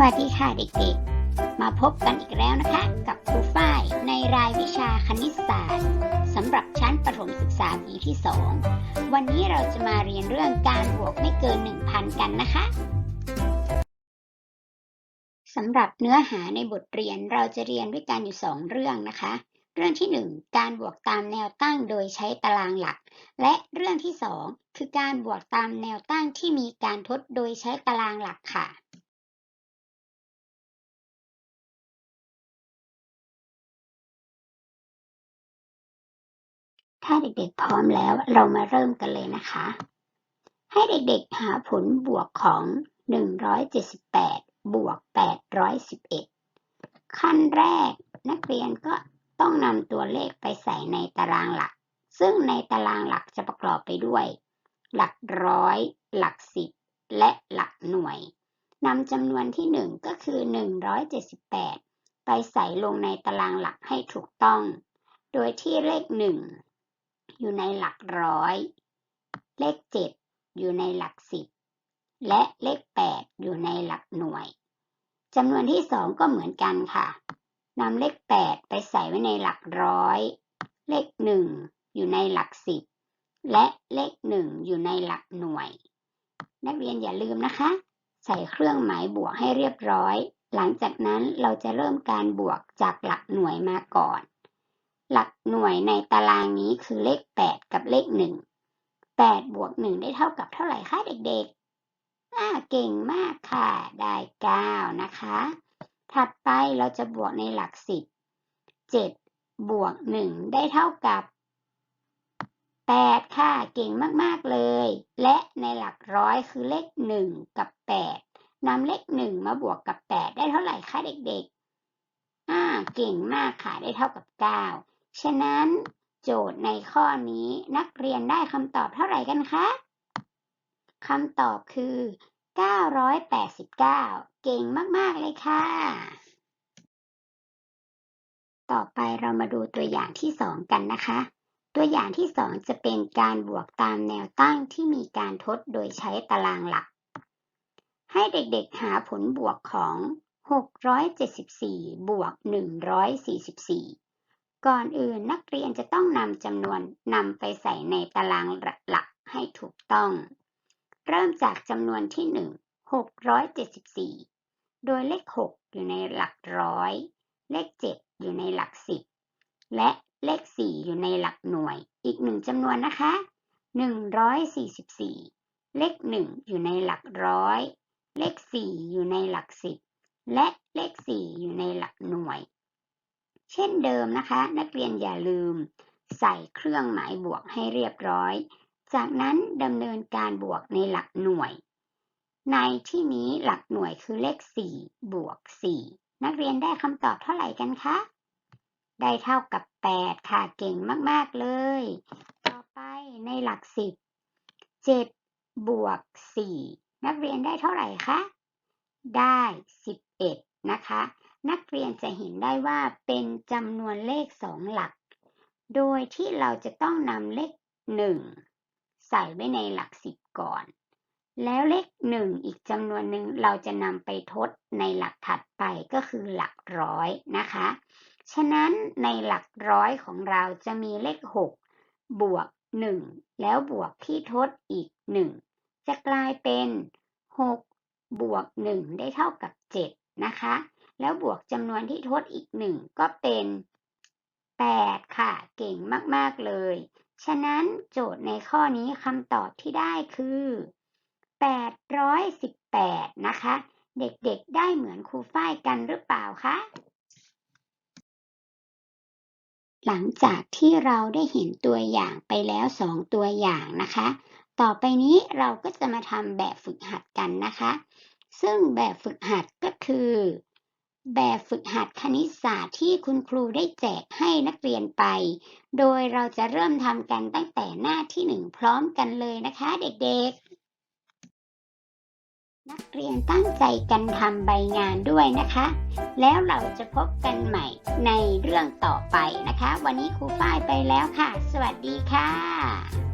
วัสดีค่ะเด็กๆ มาพบกันอีกแล้วนะคะ กับครูฝ้ายในรายวิชาคณิตศาสตร์สำหรับชั้นประถมศึกษาปีที่ 2 วันนี้เราจะมาเรียนเรื่องการบวกไม่เกิน 1,000 กันนะคะสำหรับเนื้อหาในบทเรียนเราจะเรียนด้วยกันอยู่ 2 เรื่องนะคะ เรื่องที่ 1 การบวกตามแนวตั้งโดยใช้ตารางหลัก และเรื่องที่ 2 คือการบวกตามแนวตั้งที่มีการทดโดยใช้ตารางหลักค่ะ ถ้าเด็กๆพร้อมแล้วเรามาเริ่มกันเลยนะคะ ให้เด็กๆหาผลบวกของ 178 บวก 811 ขั้นแรกนักเรียนก็ต้องนำตัวเลขไปใส่ในตารางหลัก ซึ่งในตารางหลักจะประกอบไปด้วย หลักร้อย หลักสิบ และหลักหน่วยนำจำนวนที่ 1 ก็คือ 178 ไปใส่ลงในตารางหลักให้ถูกต้อง โดยที่เลข1 อยู่ในหลักร้อย เลข7อยู่ในหลักสิบ และเลข8อยู่ในหลักหน่วยจำนวนที่2ก็เหมือนกันค่ะนำเลข8ไปใส่ไว้ในหลักร้อย เลข1อยู่ในหลักสิบ และเลข1อยู่ในหลักหน่วย นักเรียนอย่าลืมนะคะ ใส่เครื่องหมายบวกให้เรียบร้อย หลังจากนั้นเราจะเริ่มการบวกจากหลักหน่วยมาก่อน หลักหน่วยในตารางนี้คือเลข 8 กับเลข 1 8 บวก 1 ได้เท่ากับเท่าไหร่คะเด็กๆอ่าเก่งมากค่ะ ได้ 9 นะคะ ถัดไปเราจะบวกในหลัก 10 7 บวก 1 ได้เท่ากับ 8 ค่ะ เก่งมากๆเลย และในหลักร้อยคือเลข 1 กับ 8นำเลข 1 มาบวกกับ 8 ได้เท่าไหร่คะเด็กๆอ่าเก่งมากค่ะ ได้เท่ากับ 9 ฉะนั้นโจทย์ในข้อนี้นักเรียนได้คำตอบเท่าไหร่กันคะคำตอบคือ 989 เก่งมาก ๆ เลยค่ะ ต่อไปเรามาดูตัวอย่างที่ 2 กันนะคะ ตัวอย่างที่ 2 จะเป็นการบวกตามแนวตั้งที่มีการทดโดยใช้ตารางหลัก ให้เด็กๆหาผลบวกของ 674 บวก 144 ก่อนอื่นนักเรียนจะต้องนำจำนวนนำไปใส่ในตารางหลักให้ถูกต้อง เริ่มจากจำนวนที่ 1 674 โดยเลข 6 อยู่ในหลักร้อย เลข 7 อยู่ในหลัก 10 และเลข 4 อยู่ในหลักหน่วย อีกหนึ่งจำนวนนะคะ 144 เลข 1 อยู่ในหลักร้อย เลข 4 อยู่ในหลัก 10 และเลข 4 อยู่ในหลักหน่วย เช่นเดิมนะคะ นักเรียนอย่าลืม ใส่เครื่องหมายบวกให้เรียบร้อย จากนั้นดำเนินการบวกในหลักหน่วย ในที่นี้หลักหน่วยคือเลข 4 บวก 4 นักเรียนได้คำตอบเท่าไหร่กันคะ ได้เท่ากับ 8 ค่ะ เก่งมาก ๆ เลย ต่อไปในหลัก 10 7 บวก 4 นักเรียนได้เท่าไหร่คะ ได้ 11 นะคะ นักเรียนจะเห็นได้ว่าเป็นจำนวนเลข2หลัก โดยที่เราจะต้องนำเลข 1 ใส่ไว้ในหลัก 10 ก่อน แล้วเลข 1 อีกจำนวนหนึ่งเราจะนำไปทดในหลักถัดไปก็คือหลักร้อยนะคะ ฉะนั้นในหลักร้อยของเราจะมีเลข 6 บวก 1 แล้วบวกที่ทดอีก 1 จะกลายเป็น 6 บวก 1 ได้เท่ากับ 7 นะคะ แล้วบวกจำนวนที่ทดอีก1ก็เป็น 8 ค่ะ เก่งมาก ๆ เลย ฉะนั้นโจทย์ในข้อนี้คำตอบที่ได้คือ 818 นะคะ เด็กๆ ได้เหมือนครูฝ้ายกันหรือเปล่าคะ หลังจากที่เราได้เห็นตัวอย่างไปแล้ว 2 ตัวอย่างนะคะ ต่อไปนี้เราก็จะมาทำแบบฝึกหัดกันนะคะ ซึ่งแบบฝึกหัดก็คือ แบบฝึกหัดคณิตศาสตร์ที่คุณครูได้แจกให้นักเรียนไป โดยเราจะเริ่มทำกันตั้งแต่หน้าที่1พร้อมกันเลยนะคะเด็กๆ นักเรียนตั้งใจกันทำใบงานด้วยนะคะ แล้วเราจะพบกันใหม่ในเรื่องต่อไปนะคะ วันนี้ครูฝ้ายไปแล้วค่ะ สวัสดีค่ะ